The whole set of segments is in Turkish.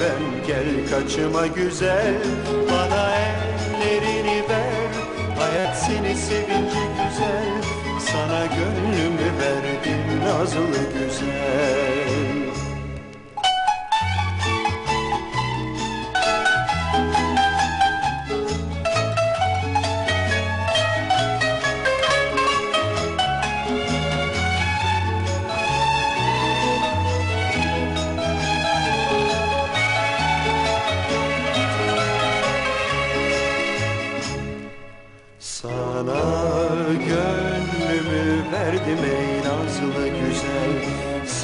ben Gel kaçıma güzel. Bana ellerini ver Hayat seni sevince güzel. Sana gönlümü verdim nazlı güzel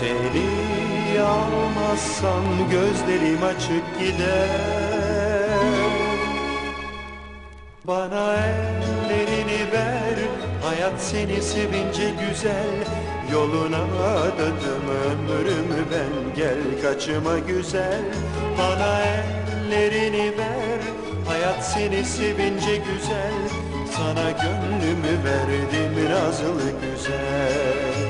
Seni almazsam gözlerim açık gider. Bana ellerini ver Hayat seni sevince güzel. Yoluna adadım ömrümü ben Gel kaçıma güzel. Bana ellerini ver Hayat seni sevince güzel. Sana gönlümü verdim nazlı güzel